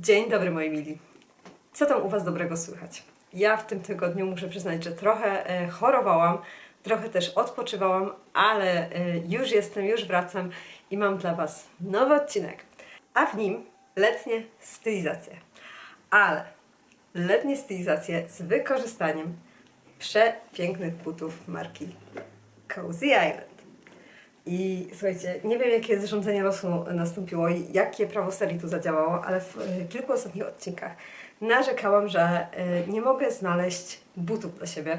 Dzień dobry moi mili. Co tam u Was dobrego słychać? Ja w tym tygodniu muszę przyznać, że trochę e, chorowałam, trochę też odpoczywałam, ale e, już jestem, już wracam i mam dla Was nowy odcinek, a w nim letnie stylizacje. Ale letnie stylizacje z wykorzystaniem przepięknych butów marki Cozy Island. I słuchajcie, nie wiem jakie zrządzenie losu nastąpiło i jakie prawo serii tu zadziałało, ale w e, kilku ostatnich odcinkach narzekałam, że e, nie mogę znaleźć butów dla siebie.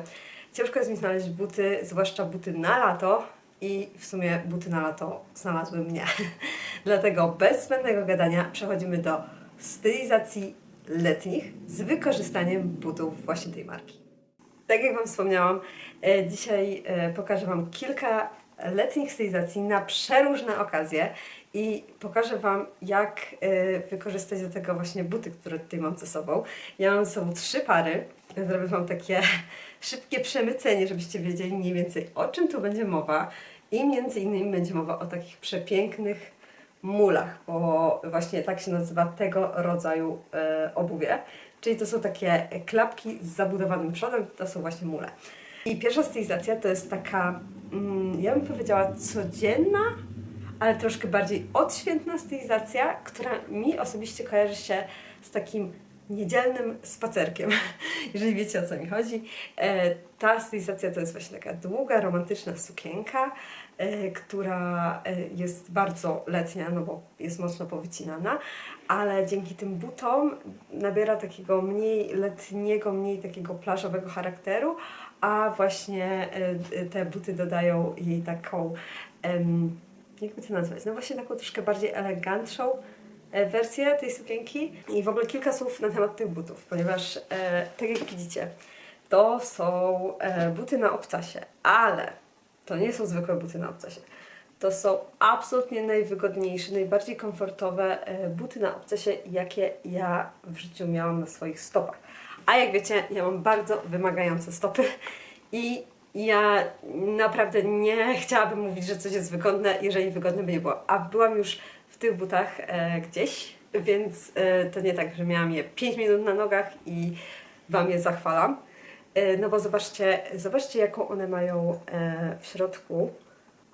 Ciężko jest mi znaleźć buty, zwłaszcza buty na lato i w sumie buty na lato znalazły mnie. Dlatego bez zbędnego gadania przechodzimy do stylizacji letnich z wykorzystaniem butów właśnie tej marki. Tak jak Wam wspomniałam, e, dzisiaj pokażę Wam kilka letnich stylizacji na przeróżne okazje i pokażę Wam, jak e, wykorzystać do tego właśnie buty, które tutaj mam ze sobą. Ja mam ze sobą trzy pary. Zrobię Wam takie szybkie przemycenie, żebyście wiedzieli mniej więcej o czym tu będzie mowa i między innymi będzie mowa o takich przepięknych mulach, bo właśnie tak się nazywa tego rodzaju e, obuwie. Czyli to są takie klapki z zabudowanym przodem, to są właśnie mule. I pierwsza stylizacja to jest taka, ja bym powiedziała codzienna, ale troszkę bardziej odświętna stylizacja, która mi osobiście kojarzy się z takim niedzielnym spacerkiem, jeżeli wiecie o co mi chodzi. E, ta stylizacja to jest właśnie taka długa, romantyczna sukienka, e, która e, jest bardzo letnia, no bo jest mocno powycinana, ale dzięki tym butom nabiera takiego mniej letniego, mniej takiego plażowego charakteru, a właśnie e, te buty dodają jej taką, jakby to nazwać, no właśnie taką troszkę bardziej elegantszą e, wersję tej sukienki i w ogóle kilka słów na temat tych butów, ponieważ e, tak jak widzicie, to są e, buty na obcasie, ale to nie są zwykłe buty na obcasie. To są absolutnie najwygodniejsze, najbardziej komfortowe buty na obcasie, jakie ja w życiu miałam na swoich stopach. A jak wiecie, ja mam bardzo wymagające stopy i ja naprawdę nie chciałabym mówić, że coś jest wygodne, jeżeli wygodne by nie było. A byłam już w tych butach e, gdzieś, więc e, to nie tak, że miałam je 5 minut na nogach i Wam je zachwalam. E, no bo zobaczcie, zobaczcie jaką one mają e, w środku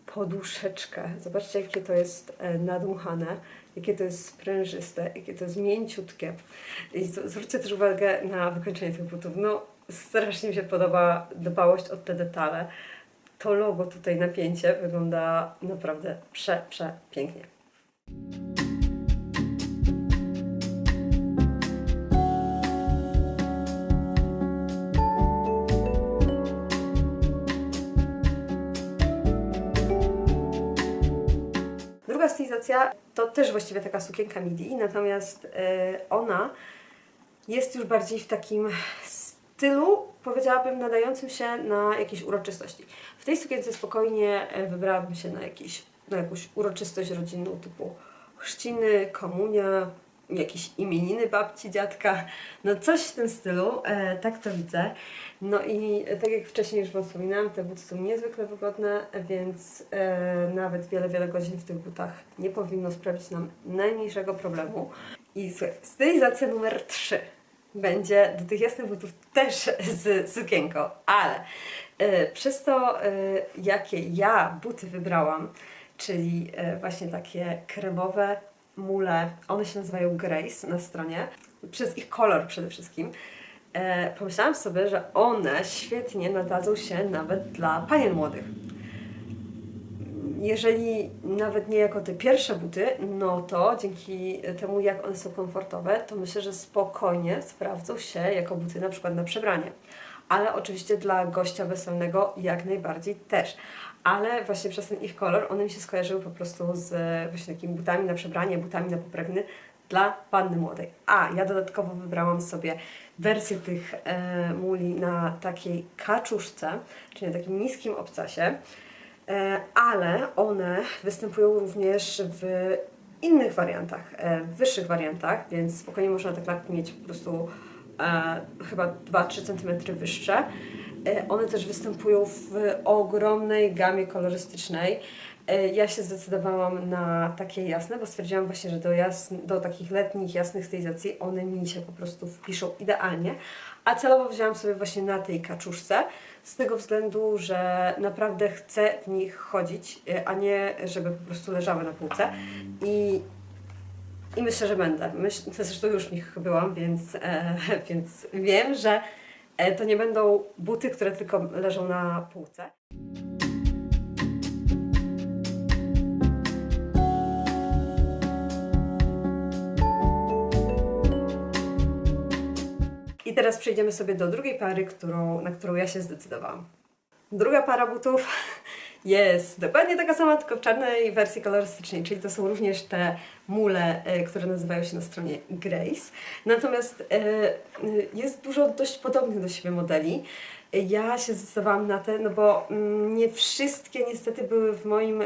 poduszeczkę. Zobaczcie, jakie to jest e, nadmuchane, jakie to jest sprężyste, jakie to jest mięciutkie. I zwróćcie też uwagę na wykończenie tych butów. No, strasznie mi się podoba dbałość o te detale. To logo tutaj, napięcie wygląda naprawdę prze, prze pięknie. Druga stylizacja to też właściwie taka sukienka midi, natomiast e, ona jest już bardziej w takim stylu, powiedziałabym, nadającym się na jakieś uroczystości. W tej sukience spokojnie e, wybrałabym się na, jakiś, na jakąś uroczystość rodzinną typu chrzciny, komunia, jakieś imieniny babci, dziadka, no coś w tym stylu, e, tak to widzę. No i tak jak wcześniej już Wam wspominałam, te buty są niezwykle wygodne, więc e, nawet wiele, wiele godzin w tych butach nie powinno sprawić nam najmniejszego problemu. I stylizacja numer 3 będzie do tych jasnych butów też z sukienką, ale e, przez to, e, jakie ja buty wybrałam, czyli e, właśnie takie kremowe mule, one się nazywają Grace na stronie, przez ich kolor przede wszystkim, e, pomyślałam sobie, że one świetnie nadadzą się nawet dla panien młodych jeżeli nawet nie jako te pierwsze buty, no to dzięki temu, jak one są komfortowe, to myślę, że spokojnie sprawdzą się jako buty na przykład na przebranie. Ale oczywiście dla gościa weselnego jak najbardziej też. Ale właśnie przez ten ich kolor one mi się skojarzyły po prostu z właśnie takimi butami na przebranie, butami na poprawny dla panny młodej. A ja dodatkowo wybrałam sobie wersję tych e, muli na takiej kaczuszce, czyli na takim niskim obcasie. E, ale one występują również w innych wariantach, e, wyższych wariantach, więc spokojnie można te klapki mieć po prostu e, chyba 2-3 cm wyższe. E, One też występują w ogromnej gamie kolorystycznej. E, Ja się zdecydowałam na takie jasne, bo stwierdziłam właśnie, że do, jasn, do takich letnich, jasnych stylizacji one mi się po prostu wpiszą idealnie. A celowo wzięłam sobie właśnie na tej kaczuszce, z tego względu, że naprawdę chcę w nich chodzić, e, a nie żeby po prostu leżały na półce. I, i myślę, że będę. Myśl, zresztą już w nich byłam, więc, e, więc wiem, że to nie będą buty, które tylko leżą na półce. I teraz przejdziemy sobie do drugiej pary, którą, na którą ja się zdecydowałam. Druga para butów jest dokładnie taka sama, tylko w czarnej wersji kolorystycznej, czyli to są również te mule, e, które nazywają się na stronie Grace. Natomiast e, e, jest dużo dość podobnych do siebie modeli. Ja się zdecydowałam na te, no bo mm, nie wszystkie niestety były w moim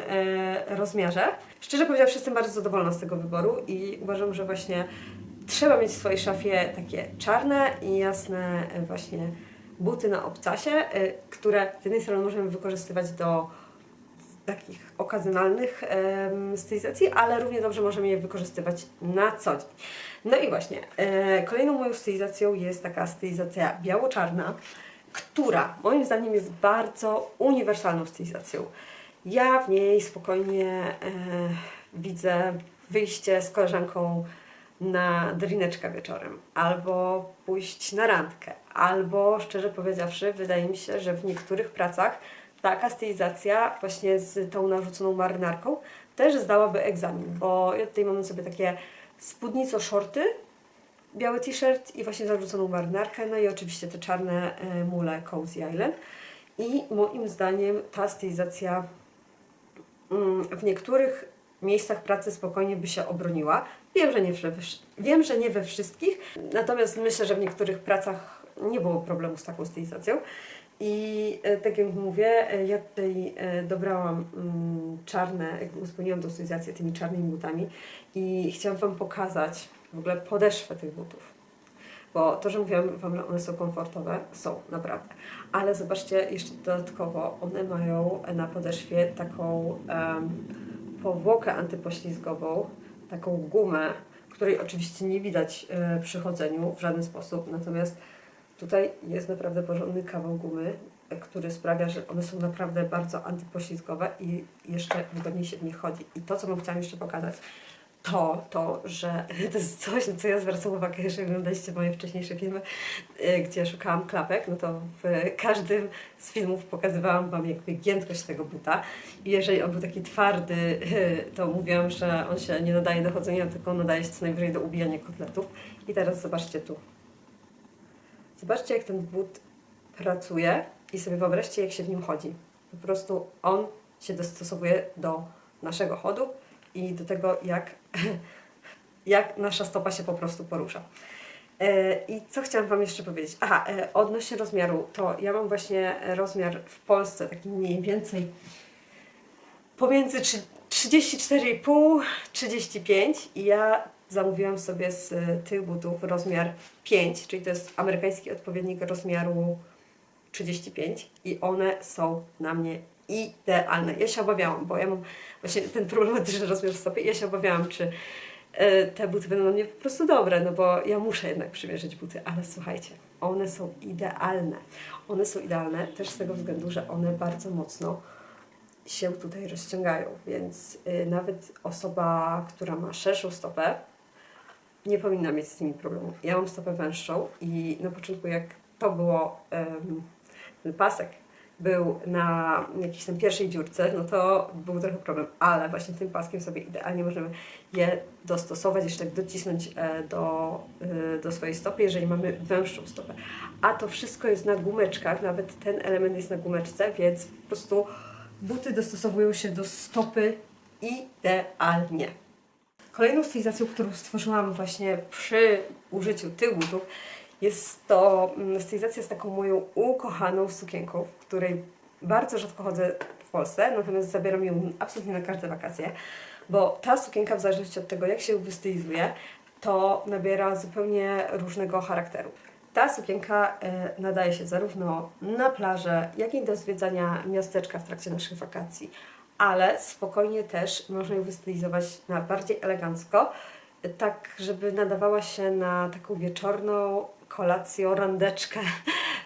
rozmiarze. Szczerze powiedziawszy, jestem bardzo zadowolona z tego wyboru i uważam, że właśnie trzeba mieć w swojej szafie takie czarne i jasne właśnie buty na obcasie, które z jednej strony możemy wykorzystywać do takich okazjonalnych stylizacji, ale równie dobrze możemy je wykorzystywać na co dzień. No i właśnie, e, kolejną moją stylizacją jest taka stylizacja biało-czarna, która moim zdaniem jest bardzo uniwersalną stylizacją. Ja w niej spokojnie e, widzę wyjście z koleżanką na drineczkę wieczorem, albo pójść na randkę, albo szczerze powiedziawszy, wydaje mi się, że w niektórych pracach taka stylizacja właśnie z tą narzuconą marynarką też zdałaby egzamin, bo ja tutaj mamy sobie takie spódnico shorty, biały t-shirt i właśnie zarzuconą marynarkę, no i oczywiście te czarne e, mule Cozy Island. I moim zdaniem ta stylizacja mm, w niektórych miejscach pracy spokojnie by się obroniła. Wiem, że nie, wiem, że nie we wszystkich, natomiast myślę, że w niektórych pracach nie było problemu z taką stylizacją. I e, tak jak mówię, e, ja tutaj e, dobrałam mm, czarne, uzupełniłam tą stylizację tymi czarnymi butami i chciałam Wam pokazać w ogóle podeszwę tych butów. Bo to, że mówiłam Wam, że one są komfortowe, są naprawdę. Ale zobaczcie, jeszcze dodatkowo one mają na podeszwie taką em, powłokę antypoślizgową, taką gumę, której oczywiście nie widać przy chodzeniu w żaden sposób. Natomiast tutaj jest naprawdę porządny kawał gumy, który sprawia, że one są naprawdę bardzo antypoślizgowe i jeszcze wygodniej się w nich chodzi. I to, co Wam chciałam jeszcze pokazać, to, to, że to jest coś, na co ja zwracam uwagę, jeżeli oglądaliście moje wcześniejsze filmy, y, gdzie szukałam klapek, no to w każdym z filmów pokazywałam Wam jakby giętkość tego buta i jeżeli on był taki twardy, y, to mówiłam, że on się nie nadaje do chodzenia, tylko nadaje się co najwyżej do ubijania kotletów. I teraz zobaczcie tu. Zobaczcie, jak ten but pracuje i sobie wyobraźcie, jak się w nim chodzi. Po prostu on się dostosowuje do naszego chodu i do tego, jak, jak nasza stopa się po prostu porusza. E, I co chciałam Wam jeszcze powiedzieć? Aha, e, odnośnie rozmiaru, to ja mam właśnie rozmiar w Polsce taki mniej więcej pomiędzy trzy- 34,5 35 i ja zamówiłam sobie z e, tych butów rozmiar 5, czyli to jest amerykański odpowiednik rozmiaru 35 i one są na mnie idealne. Ja się obawiałam, bo ja mam właśnie ten problematyczny rozmiar stopy ja się obawiałam, czy e, te buty będą na mnie po prostu dobre, no bo ja muszę jednak przymierzyć buty, ale słuchajcie, one są idealne. One są idealne też z tego względu, że one bardzo mocno się tutaj rozciągają, więc y, nawet osoba, która ma szerszą stopę, nie powinna mieć z nimi problemu. Ja mam stopę węższą i na początku jak to było, ten pasek był na jakiejś tam pierwszej dziurce, no to był trochę problem, ale właśnie tym paskiem sobie idealnie możemy je dostosować, jeszcze tak docisnąć e, do, e, do swojej stopy, jeżeli mamy węższą stopę. A to wszystko jest na gumeczkach, nawet ten element jest na gumeczce, więc po prostu buty dostosowują się do stopy idealnie. Kolejną stylizacją, którą stworzyłam właśnie przy użyciu tych butów, jest to mm, stylizacja z taką moją ukochaną sukienką, w której bardzo rzadko chodzę w Polsce, natomiast zabieram ją absolutnie na każde wakacje, bo ta sukienka w zależności od tego, jak się wystylizuje, to nabiera zupełnie różnego charakteru. Ta sukienka e, nadaje się zarówno na plażę, jak i do zwiedzania miasteczka w trakcie naszych wakacji, ale spokojnie też można ją wystylizować na bardziej elegancko, tak żeby nadawała się na taką wieczorną kolację, randeczkę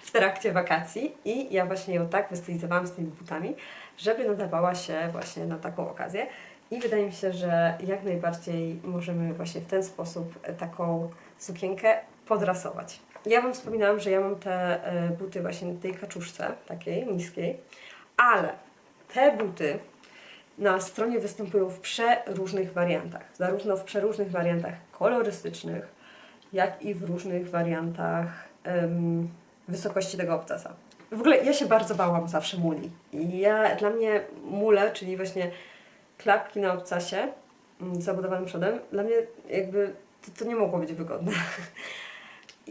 w trakcie wakacji i ja właśnie ją tak wystylizowałam z tymi butami, żeby nadawała się właśnie na taką okazję i wydaje mi się, że jak najbardziej możemy właśnie w ten sposób taką sukienkę podrasować. Ja Wam wspominałam, że ja mam te e, buty właśnie na tej kaczuszce, takiej niskiej, ale te buty na stronie występują w przeróżnych wariantach. Zarówno w przeróżnych wariantach kolorystycznych, jak i w różnych wariantach wysokości tego obcasa. W ogóle ja się bardzo bałam zawsze muli. Ja, dla mnie mule, czyli właśnie klapki na obcasie mm, z zabudowanym przodem, dla mnie jakby to, to nie mogło być wygodne.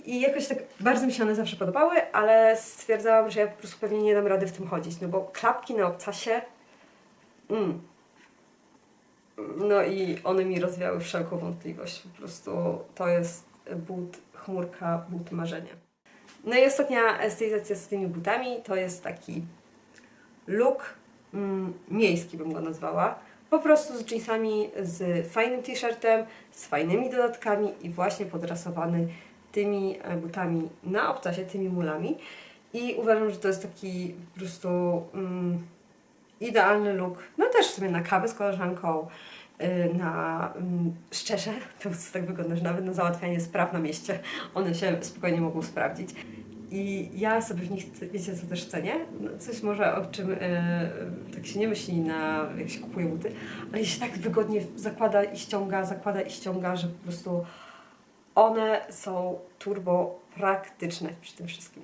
I jakoś tak bardzo mi się one zawsze podobały, ale stwierdzałam, że ja po prostu pewnie nie dam rady w tym chodzić, no bo klapki na obcasie Mm. No i one mi rozwiały wszelką wątpliwość. Po prostu to jest but chmurka, but marzenia. No i ostatnia stylizacja z tymi butami to jest taki look mm, miejski bym go nazwała. Po prostu z jeansami, z fajnym t-shirtem, z fajnymi dodatkami i właśnie podrasowany tymi e, butami na obcasie, tymi mulami. I uważam, że to jest taki po prostu mm, idealny look. No też w sumie na kawę z koleżanką, y, na mm, szczerze, to jest tak wygodne, że nawet na załatwianie spraw na mieście one się spokojnie mogą sprawdzić. I ja sobie w nich, wiecie co też cenię? No, coś może o czym y, tak się nie myśli na, jak się kupuje buty, ale się tak wygodnie zakłada i ściąga, zakłada i ściąga, że po prostu one są turbo praktyczne przy tym wszystkim.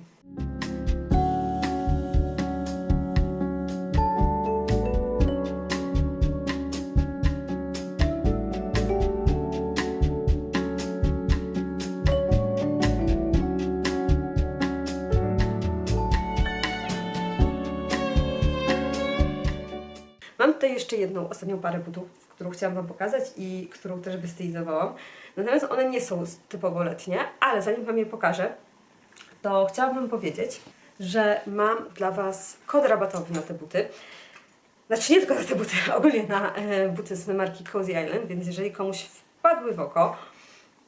Tutaj jeszcze jedną, ostatnią parę butów, którą chciałam Wam pokazać i którą też wystylizowałam. Natomiast one nie są typowo letnie, ale zanim Wam je pokażę, to chciałabym powiedzieć, że mam dla Was kod rabatowy na te buty. Znaczy nie tylko na te buty, ogólnie na e, buty z marki Cozy Island, więc jeżeli komuś wpadły w oko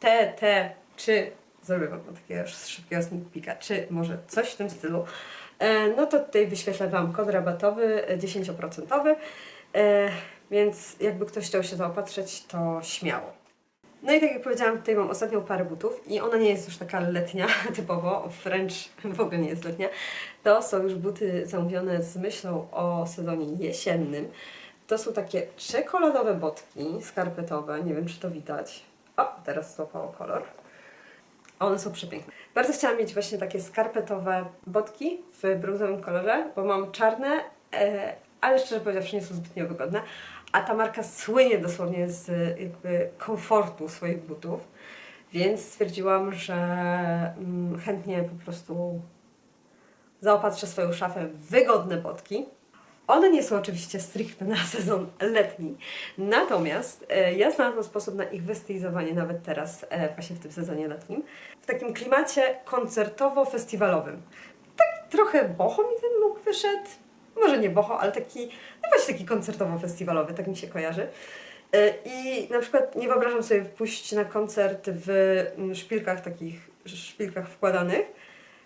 te, te, czy zrobię Wam takiego szybkiego sneak peeka, czy może coś w tym stylu, e, no to tutaj wyświetlę Wam kod rabatowy e, 10%, e, więc jakby ktoś chciał się zaopatrzyć, to śmiało. No i tak jak powiedziałam, tutaj mam ostatnią parę butów i ona nie jest już taka letnia typowo, wręcz w ogóle nie jest letnia. To są już buty zamówione z myślą o sezonie jesiennym. To są takie czekoladowe botki skarpetowe, nie wiem czy to widać. O, teraz złapało kolor. One są przepiękne. Bardzo chciałam mieć właśnie takie skarpetowe botki w brązowym kolorze, bo mam czarne, e, ale szczerze powiedziawszy nie są zbytnio wygodne. A ta marka słynie dosłownie z jakby komfortu swoich butów, więc stwierdziłam, że mm, chętnie po prostu zaopatrzę swoją szafę w wygodne botki. One nie są oczywiście stricte na sezon letni, natomiast e, ja znalazłam sposób na ich wystylizowanie nawet teraz, e, właśnie w tym sezonie letnim, w takim klimacie koncertowo-festiwalowym. Tak trochę boho mi ten look wyszedł, może nie boho, ale taki, no właśnie taki koncertowo-festiwalowy, tak mi się kojarzy. E, I na przykład nie wyobrażam sobie pójść na koncert w mm, szpilkach takich, szpilkach wkładanych,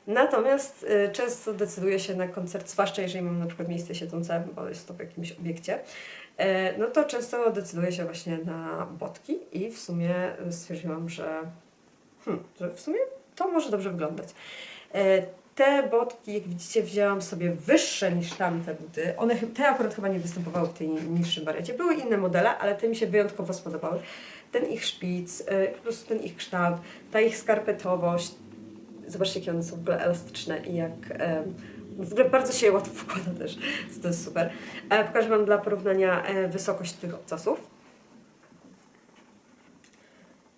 Natomiast y, często decyduję się na koncert, zwłaszcza jeżeli mam na przykład miejsce siedzące, bo jest to w jakimś obiekcie, e, no to często decyduję się właśnie na botki i w sumie stwierdziłam, że, hmm, że w sumie to może dobrze wyglądać. Te botki, jak widzicie, wzięłam sobie wyższe niż tamte buty. One, te akurat chyba nie występowały w tej niższym wariancie. Były inne modele, ale te mi się wyjątkowo spodobały. Ten ich szpic, y, po prostu ten ich kształt, ta ich skarpetowość, Zobaczcie, jakie one są w ogóle elastyczne i jak w ogóle bardzo się je łatwo wkłada też, to jest super. E, pokażę Wam dla porównania e, wysokość tych obcasów.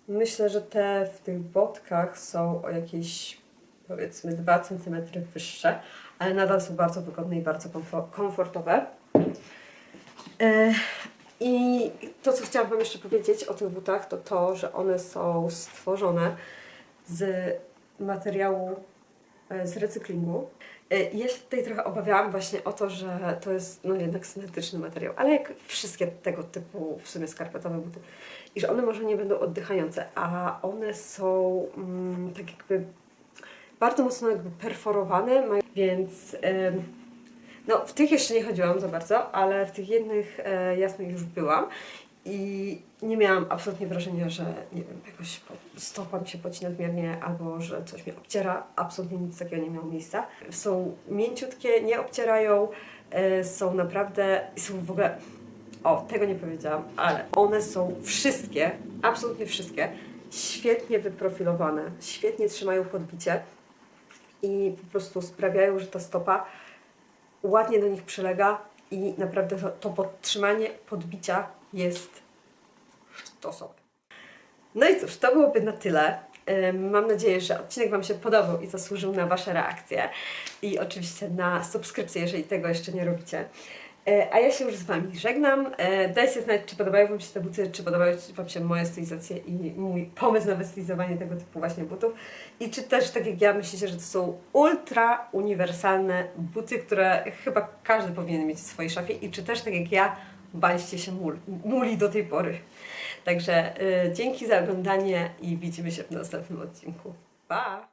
Myślę, że te w tych botkach są o jakieś powiedzmy 2 cm wyższe, ale nadal są bardzo wygodne i bardzo komfo- komfortowe. E, I to, co chciałam Wam jeszcze powiedzieć o tych butach, to to, że one są stworzone z materiału e, z recyklingu. E, ja się tutaj trochę obawiałam właśnie o to, że to jest no jednak syntetyczny materiał, ale jak wszystkie tego typu w sumie skarpetowe buty, i że one może nie będą oddychające, a one są mm, tak jakby bardzo mocno jakby perforowane, więc no w tych jeszcze nie chodziłam za bardzo, ale w tych jednych e, jasnych już byłam i nie miałam absolutnie wrażenia, że nie wiem, jakoś stopa mi się poci nadmiernie albo że coś mnie obciera. Absolutnie nic takiego nie miało miejsca. Są mięciutkie, nie obcierają, e, są naprawdę, są w ogóle, o tego nie powiedziałam, ale one są wszystkie, absolutnie wszystkie, świetnie wyprofilowane, świetnie trzymają podbicie i po prostu sprawiają, że ta stopa ładnie do nich przylega i naprawdę to, to podtrzymanie podbicia jest sztosowe. No i cóż, to byłoby na tyle. Mam nadzieję, że odcinek Wam się podobał i zasłużył na Wasze reakcje i oczywiście na subskrypcję, jeżeli tego jeszcze nie robicie. E, A ja się już z Wami żegnam. E, Dajcie znać, czy podobają Wam się te buty, czy podobają Wam się moje stylizacje i mój pomysł na wystylizowanie tego typu właśnie butów. I czy też, tak jak ja, myślicie, że to są ultra uniwersalne buty, które chyba każdy powinien mieć w swojej szafie i czy też, tak jak ja, baliście się mul, muli do tej pory. Także y, dzięki za oglądanie i widzimy się w następnym odcinku. Pa!